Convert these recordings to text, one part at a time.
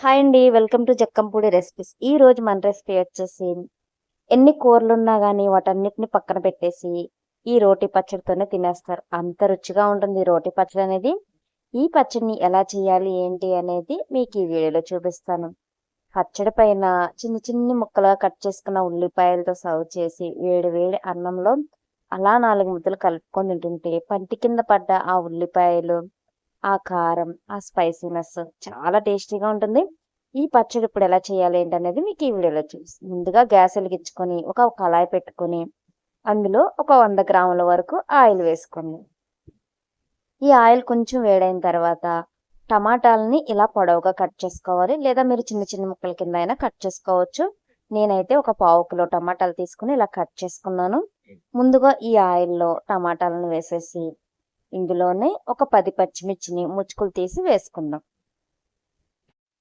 Hi అండి welcome to Jakkampudi recipes ఈ రోజు మన రెసిపీ వచ్చేసి ఎన్ని కూరలు ఉన్నా కానీ వాటన్నిటిని పక్కన పెట్టేసి ఈ రోటి పచ్చడితోనే తినేస్తారు. అంత రుచిగా ఉంటుంది ఈ రోటి పచ్చడి అనేది. ఈ పచ్చడిని ఎలా చేయాలి ఏంటి అనేది మీకు ఈ వీడియోలో చూపిస్తాను. పచ్చడి పైన చిన్న చిన్ని ముక్కలుగా కట్ చేసుకున్న ఉల్లిపాయలతో సర్వ్ చేసి వేడి వేడి అన్నంలో అలా నాలుగు ముద్దలు కలుపుకొని తింటుంటే పంటి కింద పడ్డ ఆ ఉల్లిపాయలు ఆ కారం ఆ స్పైసీనెస్ చాలా టేస్టీగా ఉంటుంది. ఈ పచ్చడి ఇప్పుడు ఎలా చేయాలి ఏంటనేది మీకు ఈ వీడియోలో చూసి ముందుగా గ్యాస్ వెలిగించుకొని ఒక కళాయి పెట్టుకొని అందులో ఒక వంద గ్రాముల వరకు ఆయిల్ వేసుకోండి ఈ ఆయిల్ కొంచెం వేడైన తర్వాత టమాటాలని ఇలా పొడవుగా కట్ చేసుకోవాలి. లేదా మీరు చిన్న చిన్న ముక్కల కింద అయినా కట్ చేసుకోవచ్చు. నేనైతే ఒక పావు కిలో టమాటాలు తీసుకుని ఇలా కట్ చేసుకున్నాను. ముందుగా ఈ ఆయిల్లో టమాటాలను వేసేసి ఇందులోనే ఒక పది పచ్చిమిర్చిని ముచ్చుకులు తీసి వేసుకుందాం.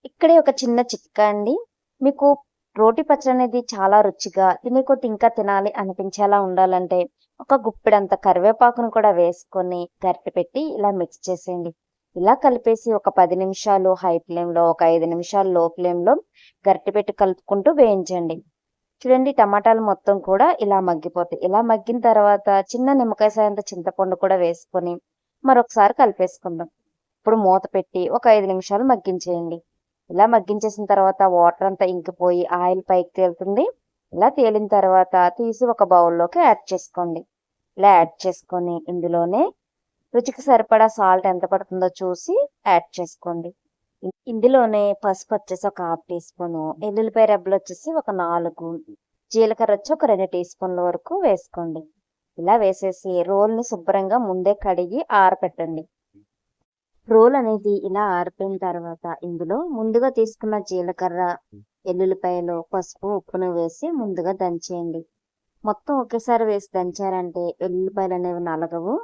ఇక్కడే ఒక చిన్న చిట్కా అండి. మీకు రోటి పచ్చడి అనేది చాలా రుచిగా తినే కొద్ది ఇంకా తినాలి అనిపించేలా ఉండాలంటే ఒక గుప్పెడంత కరివేపాకును కూడా వేసుకొని గరిటె పెట్టి ఇలా మిక్స్ చేసేయండి. ఇలా కలిపేసి ఒక పది నిమిషాలు హై ఫ్లేమ్లో ఒక ఐదు నిమిషాలు లో ఫ్లేమ్లో గరిటె పెట్టి కలుపుకుంటూ వేయించండి. చూడండి టమాటాలు మొత్తం కూడా ఇలా మగ్గిపోతాయి. ఇలా మగ్గిన తర్వాత చిన్న నిమ్మకాయ సాయంత చింతపండు కూడా వేసుకొని మరొకసారి కలిపేసుకుందాం. ఇప్పుడు మూత పెట్టి ఒక ఐదు నిమిషాలు మగ్గించేయండి. ఇలా మగ్గించేసిన తర్వాత వాటర్ అంతా ఇంకిపోయి ఆయిల్ పైకి తేలుతుంది. ఇలా తేలిన తర్వాత తీసి ఒక బౌల్లోకి యాడ్ చేసుకోండి. ఇలా యాడ్ చేసుకొని ఇందులోనే రుచికి సరిపడా సాల్ట్ ఎంత పడుతుందో చూసి యాడ్ చేసుకోండి. ఇందులోనే పసుపు వచ్చేసి ఒక హాఫ్ టీ స్పూన్ ఎల్లుల్లిపాయ రెబ్బలు వచ్చేసి ఒక నాలుగు జీలకర్ర వచ్చి ఒక రెండు టీ స్పూన్ల వరకు వేసుకోండి. ఇలా వేసేసి రోల్ని శుభ్రంగా ముందే కడిగి ఆరపెట్టండి. రోల్ అనేది ఇలా ఆరిపోయిన తర్వాత ఇందులో ముందుగా తీసుకున్న జీలకర్ర ఎల్లుల్లిపాయలు పసుపు ఉప్పును వేసి ముందుగా దంచేయండి. మొత్తం ఒకేసారి వేసి దంచారంటే వెల్లుల్లిపాయలు అనేవి నలగవు.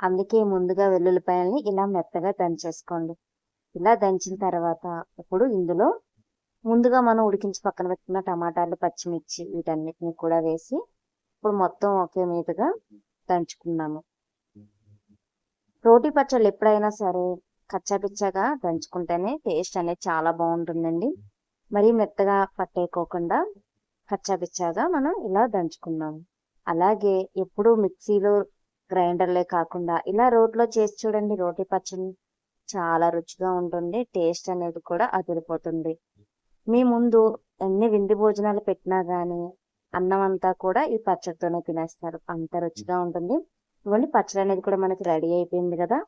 అందుకే ముందుగా వెల్లుల్లిపాయలని ఇలా మెత్తగా దంచేసుకోండి. ఇలా దంచిన తర్వాత ఇప్పుడు ఇందులో ముందుగా మనం ఉడికించి పక్కన పెట్టుకున్న టమాటాలు పచ్చిమిర్చి వీటన్నిటిని కూడా వేసి ఇప్పుడు మొత్తం ఒకే మీదుగా దంచుకున్నాము. రోటి పచ్చళ్ళు ఎప్పుడైనా సరే కచ్చాపిచ్చాగా దంచుకుంటేనే టేస్ట్ అనేది చాలా బాగుంటుందండి. మరీ మెత్తగా పట్టేయకోకుండా కచ్చాపిచ్చాగా మనం ఇలా దంచుకున్నాము. అలాగే ఎప్పుడు మిక్సీలో గ్రైండర్లే కాకుండా ఇలా రోట్లో చేసి చూడండి రోటి పచ్చడి చాలా రుచిగా ఉంటుంది. టేస్ట్ అనేది కూడా అదిరిపోతుంది. మీ ముందు ఎన్ని విందు భోజనాలు పెట్టినా కానీ అన్నం అంతా కూడా ఈ పచ్చడితోనే తినేస్తారు. అంత రుచిగా ఉంటుంది. ఇవ్వండి పచ్చడి అనేది కూడా మనకి రెడీ అయిపోయింది కదా.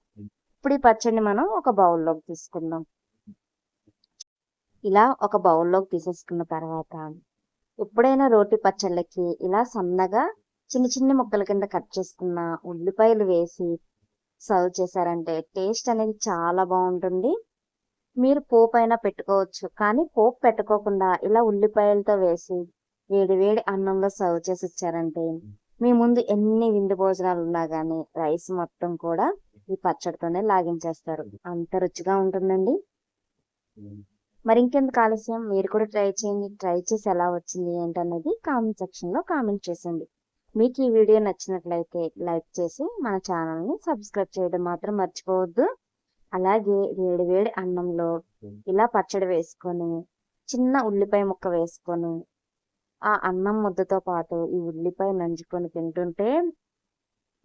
ఇప్పుడు ఈ పచ్చడిని మనం ఒక బౌల్లోకి తీసుకుందాం. ఇలా ఒక బౌల్లోకి తీసేసుకున్న తర్వాత ఎప్పుడైనా రోటి పచ్చళ్ళకి ఇలా సన్నగా చిన్న చిన్న ముక్కల కింద కట్ చేసుకున్న ఉల్లిపాయలు వేసి సర్వ్ చేశారంటే టేస్ట్ అనేది చాలా బాగుంటుంది. మీరు పోపు అయినా పెట్టుకోవచ్చు. కానీ పోపు పెట్టుకోకుండా ఇలా ఉల్లిపాయలతో వేసి వేడి వేడి అన్నంలో సర్వ్ చేసి ఇచ్చారంటే మీ ముందు ఎన్ని విందు భోజనాలు ఉన్నా కానీ రైస్ మొత్తం కూడా ఈ పచ్చడితోనే లాగించేస్తారు. అంత రుచిగా ఉంటుందండి. మరి ఇంకెందుకు ఆలస్యం? మీరు కూడా ట్రై చేయండి. ట్రై చేసి ఎలా వచ్చింది ఏంటన్నది కామెంట్ సెక్షన్లో కామెంట్ చేసండి మీకు ఈ వీడియో నచ్చినట్లయితే లైక్ చేసి మన ఛానల్ని సబ్స్క్రైబ్ చేయడం మాత్రం మర్చిపోవద్దు. అలాగే వేడి వేడి అన్నంలో ఇలా పచ్చడి వేసుకొని చిన్న ఉల్లిపాయ ముక్క వేసుకొని ఆ అన్నం ముద్దతో పాటు ఈ ఉల్లిపాయ నంచుకొని తింటుంటే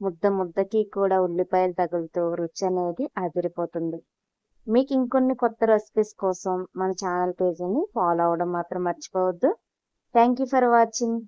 ముద్ద ముద్దకి కూడా ఉల్లిపాయలు తగులుతూ రుచి అనేది అదిరిపోతుంది. మీకు ఇంకొన్ని కొత్త రెసిపీస్ కోసం మన ఛానల్ పేజీని ఫాలో అవ్వడం మాత్రం మర్చిపోవద్దు. Thank you for watching